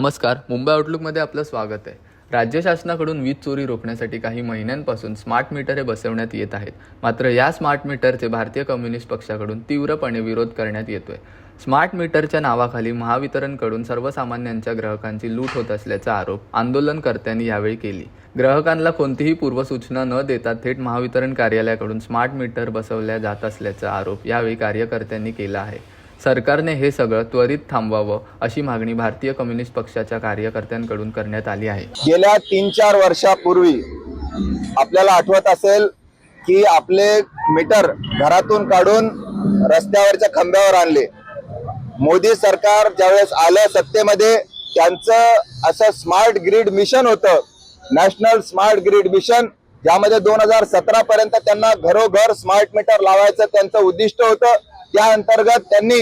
नमस्कार मुंबई आउटलुकमध्ये आपलं स्वागत आहे. राज्य शासनाकडून वीज चोरी रोखण्यासाठी काही महिन्यांपासून स्मार्ट मीटर हे बसवण्यात येत आहेत. मात्र या स्मार्ट मीटरचे भारतीय कम्युनिस्ट पक्षाकडून तीव्रपणे विरोध करण्यात येतोय. स्मार्ट मीटरच्या नावाखाली महावितरणकडून सर्वसामान्यांच्या ग्राहकांची लूट होत असल्याचा आरोप आंदोलनकर्त्यांनी यावेळी केली. ग्राहकांना कोणतीही पूर्वसूचना न देता थेट महावितरण कार्यालयाकडून स्मार्ट मीटर बसवल्या जात असल्याचा आरोप यावेळी कार्यकर्त्यांनी केला आहे. सरकारने हे सगळं त्वरित थांबवावं अशी मागणी भारतीय कम्युनिस्ट पक्षाच्या कार्यकर्त्यांकडून करण्यात आली आहे. गेल्या तीन चार वर्षापूर्वी आपल्याला आठवत असेल की आपले मीटर घरातून काढून रस्त्यावरच्या खांब्यावर आणले. मोदी सरकार ज्यावेळेस आलं सत्तेमध्ये त्यांचं असं स्मार्ट ग्रीड मिशन होतं नॅशनल स्मार्ट ग्रीड मिशन ज्यामध्ये दोन हजार सतरा पर्यंत त्यांना घरोघर स्मार्ट मीटर लावायचं त्यांचं उद्दिष्ट होतं. त्या अंतर्गत त्यांनी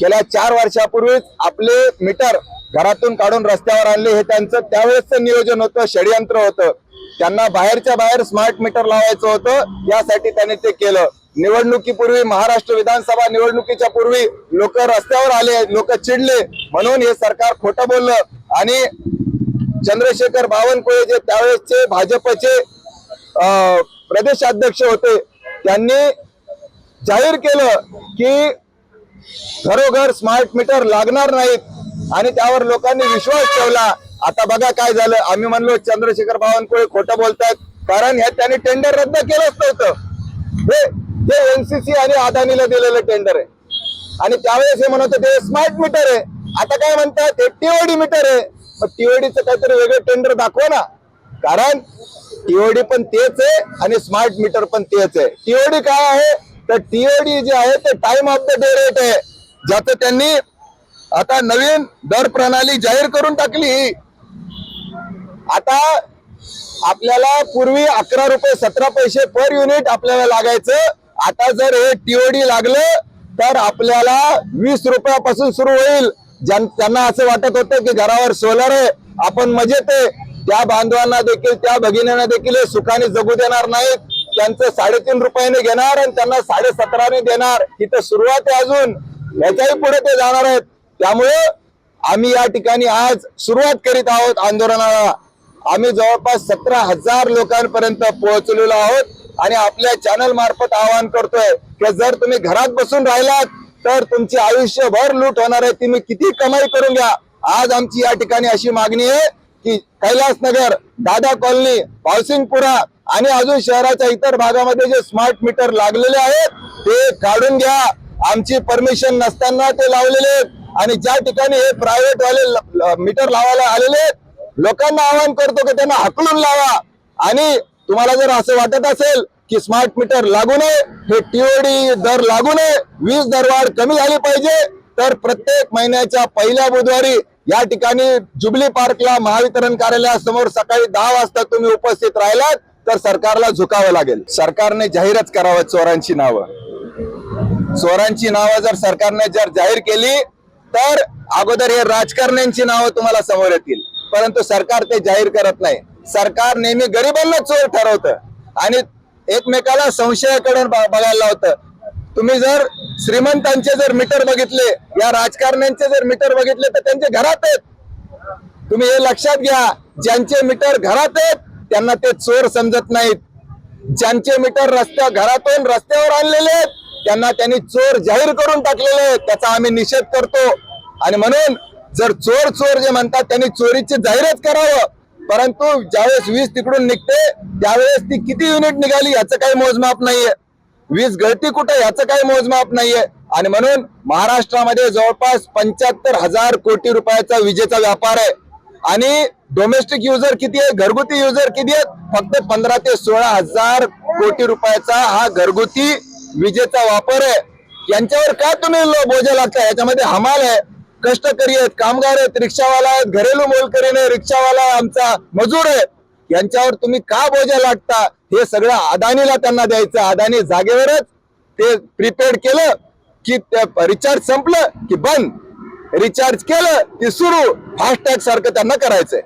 गेल्या चार वर्षापूर्वीच आपले मीटर घरातून काढून रस्त्यावर आणले. हे त्यांचं त्यावेळेसचं नियोजन होतं षडयंत्र होतं. त्यांना बाहेरच्या बाहेर स्मार्ट मीटर लावायचं होतं. यासाठी त्यांनी ते केलं. निवडणुकीपूर्वी महाराष्ट्र विधानसभा निवडणुकीच्या पूर्वी लोक रस्त्यावर आले लोक चिडले. म्हणून हे सरकार खोटं बोललं. आणि चंद्रशेखर बावनकुळे जे त्यावेळेसचे भाजपचे प्रदेशाध्यक्ष होते त्यांनी जाहीर केलं की घरोघर स्मार्ट मीटर लागणार नाहीत. आणि त्यावर लोकांनी विश्वास ठेवला. आता बघा काय झालं. आम्ही म्हणलो चंद्रशेखर बावनकुळे खोटं बोलतात कारण हे त्यांनी टेंडर रद्द केलंच नव्हतं. हे हे एनसीसी आणि अदानीला दिलेलं टेंडर आहे. आणि त्यावेळेस हे म्हणत होते स्मार्ट मीटर आहे. आता काय म्हणतात? हे टीओडी मीटर आहे. मग टीओडीचं काहीतरी वेगळं टेंडर दाखवा ना. कारण टीओडी पण तेच आहे आणि स्मार्ट मीटर पण तेच आहे. टीओडी काय आहे? तर टीओडी जे आहे ते time of the day rate आहे. ज्याचं त्यांनी आता नवीन दर प्रणाली जाहीर करून टाकली. आता आपल्याला पूर्वी अकरा रुपये सतरा पैसे पर युनिट आपल्याला लागायचं. आता जर हे टीओडी लागलं तर आपल्याला वीस रुपयापासून सुरू होईल. त्यांना असं वाटत होतं की घरावर सोलर आहे आपण मजेत आहे. त्या बांधवांना देखील त्या भगिनींना देखील हे सुखाने जगू देणार नाहीत. त्यांचं साडेतीन रुपयाने घेणार आणि त्यांना साडे सतराने देणार. इथं सुरुवात आहे अजून. याच्याही पुढे ते जाणार आहेत. त्यामुळे आम्ही या ठिकाणी आज सुरुवात करीत आहोत आंदोलनाला. आम्ही जवळपास सतरा हजार लोकांपर्यंत पोहोचलेलो आहोत आणि आपल्या चॅनल मार्फत आवाहन करतोय की जर तुम्ही घरात बसून राहिलात तर तुमची आयुष्यभर लूट होणार आहे. तुम्ही किती कमाई करून घ्या. आज आमची या ठिकाणी अशी मागणी आहे की कैलासनगर दादा कॉलनी पावसिंगपुरा आणि अजून शहराच्या इतर भागामध्ये जे स्मार्ट मीटर लागलेले आहेत ते काढून घ्या. आमची परमिशन नसताना ते लावलेले आहेत. आणि ज्या ठिकाणी हे प्रायव्हेट वाले मीटर लावायला आलेले आहेत लोकांना आवाहन करतो की त्यांना हकलून लावा. आणि तुम्हाला जर असं वाटत असेल की स्मार्ट मीटर लागू नये हे टीओडी दर लागू नये वीज दरवाढ कमी झाली पाहिजे तर प्रत्येक महिन्याच्या पहिल्या बुधवारी या ठिकाणी जुबली पार्कला महावितरण कार्यालयासमोर सकाळी दहा वाजता तुम्ही उपस्थित राहिलात. तर सरकारला झुकावं लागेल. सरकारने जाहीरच करावं चोरांची नावं. चोरांची नावं जर सरकारने जर जाहीर केली तर अगोदर हे राजकारण्यांची नावं तुम्हाला समोर येतील. परंतु सरकार ते जाहीर करत नाही. सरकार नेहमी गरिबांना चोर ठरवतं. आणि एकमेकाला संशयाकडे बघायला लावतं. तुम्ही जर श्रीमंतांचे जर मीटर बघितले या राजकारण्यांचे जर मीटर बघितले तर त्यांचे घरात आहेत. तुम्ही हे लक्षात घ्या ज्यांचे मीटर घरात आहेत त्यांना ते चोर समजत नाहीत. ज्यांचे मीटर रस्त्या घरातून रस्त्यावर आणलेले आहेत त्यांना त्यांनी चोर जाहीर करून टाकलेले आहेत. त्याचा आम्ही निषेध करतो. आणि म्हणून जर चोर चोर जे म्हणतात त्यांनी चोरीची जाहीरच करावं. परंतु ज्यावेळेस वीज तिकडून निघते त्यावेळेस ती किती युनिट निघाली याचं काही मोजमाप नाहीये. वीज गळती कुठे याचं काही मोजमाप नाहीये. आणि म्हणून महाराष्ट्रामध्ये जवळपास पंच्याहत्तर हजार कोटी रुपयाचा विजेचा व्यापार आहे. आणि डोमेस्टिक युजर किती आहे? घरगुती युजर किती आहेत? फक्त पंधरा ते सोळा हजार कोटी रुपयाचा हा घरगुती विजेचा वापर आहे. यांच्यावर काय तुम्ही लो- बोजा लागता? याच्यामध्ये हमाल आहे. कष्टकरी आहेत कामगार आहेत रिक्षावाला आहेत घरेलू मोलकरी रिक्षावाला आमचा मजूर आहे. यांच्यावर तुम्ही का बोजा लाटता हे सगळं अदानीला त्यांना द्यायचं. अदानी जागेवरच ते प्रीपेड केलं की रिचार्ज संपलं की बंद. रिचार्ज केलं की सुरू. फास्टॅग सारखं त्यांना करायचंय.